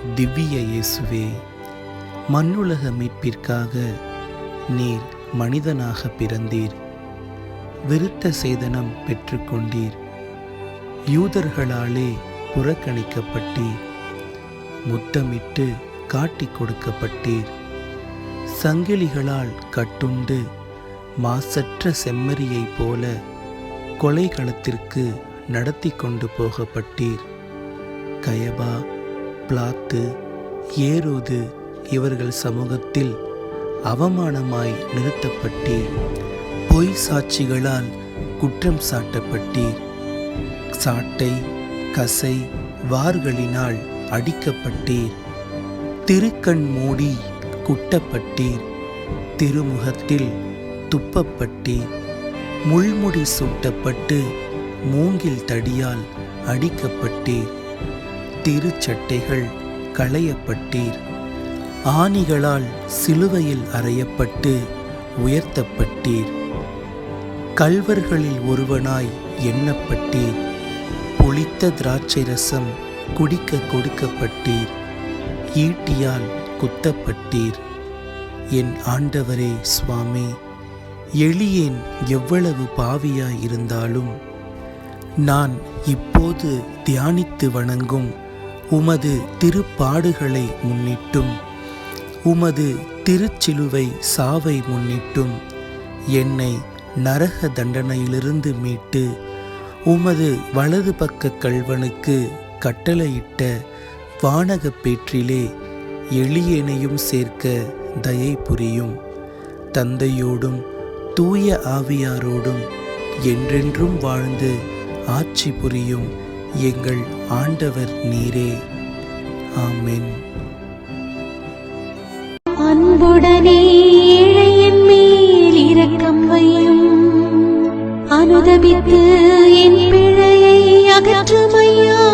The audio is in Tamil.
திவ்ய இயேசுவே மண்ணுலக மீட்பிற்காக நீர் மனிதனாக பிறந்தீர். விருத்த சேதனம் பெற்றுக்கொண்டீர். யூதர்களாலே புறக்கணிக்கப்பட்டீர். முத்தமிட்டு காட்டி கொடுக்கப்பட்டீர். சங்கிலிகளால் கட்டுண்டு மாசற்ற செம்மறியைப் போல கொலைகளத்திற்கு நடத்தி கொண்டு போகப்பட்டீர். கயபா பிளாத்து ஏரோது இவர்கள் சமூகத்தில் அவமானமாய் நிறுத்தப்பட்டீர். பொய் சாட்சிகளால் குற்றம் சாட்டப்பட்டீர். சாட்டை கசை வார்களினால் அடிக்கப்பட்டீர். திருக்கண் மூடி குட்டப்பட்டீர். திருமுகத்தில் துப்பப்பட்டீர். முள்முடி சூட்டப்பட்டு மூங்கில் தடியால் அடிக்கப்பட்டீர். திருச்சட்டைகள் களையப்பட்டீர். ஆணிகளால் சிலுவையில் அறையப்பட்டு உயர்த்தப்பட்டீர். கல்வர்களில் ஒருவனாய் எண்ணப்பட்டீர். புளித்த திராட்சை ரசம் குடிக்க கொடுக்கப்பட்டீர். ஈட்டியால் குத்தப்பட்டீர். என் ஆண்டவரே சுவாமி எளியேன் எவ்வளவு பாவியாய் இருந்தாலும் நான் இப்போது தியானித்து வணங்கும் உமது திருப்பாடுகளை முன்னிட்டும். உமது திருச்சிலுவை சாவை முன்னிட்டும். என்னை நரக தண்டனையிலிருந்து மீட்டு உமது வலது பக்க கல்வனுக்கு கட்டளையிட்ட வானகப் பேற்றிலே எளியேனையும் சேர்க்க தயை புரியும். தந்தையோடும் தூய ஆவியாரோடும் என்றென்றும் வாழ்ந்து ஆட்சி புரியும். எங்கள் ஆண்டவர் நீரே. ஆமென். அன்புடனே இழையின் மேல் இரக்கம் வையும். அனுதபித்து என் பிழையை அகற்றுமையா.